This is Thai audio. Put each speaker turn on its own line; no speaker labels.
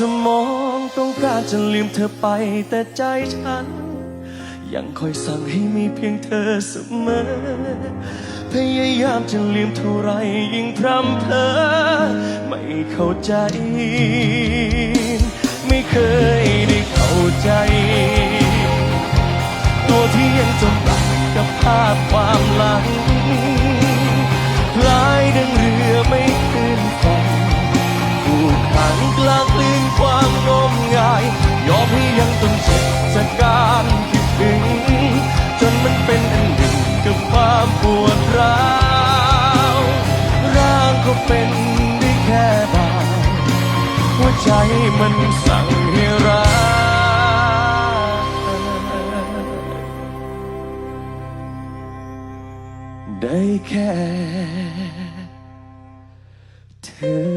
สมองต้องการจะลืมเธอไปแต่ใจฉัน ยังคอยสั่งให้มีเพียงเธอเสมอ พยายามจะลืมเท่าไรยิ่งพรำเพอไม่เข้าใจ ไม่เคยได้เข้าใจ ตัวที่ยังจมปักกับภาพความหลังลายดังเรือไม่ขึ้นฝั่งถูกขังกลาง ก็เป็นได้แค่บางหัวใจมันสั่งให้รักได้แค่เธอ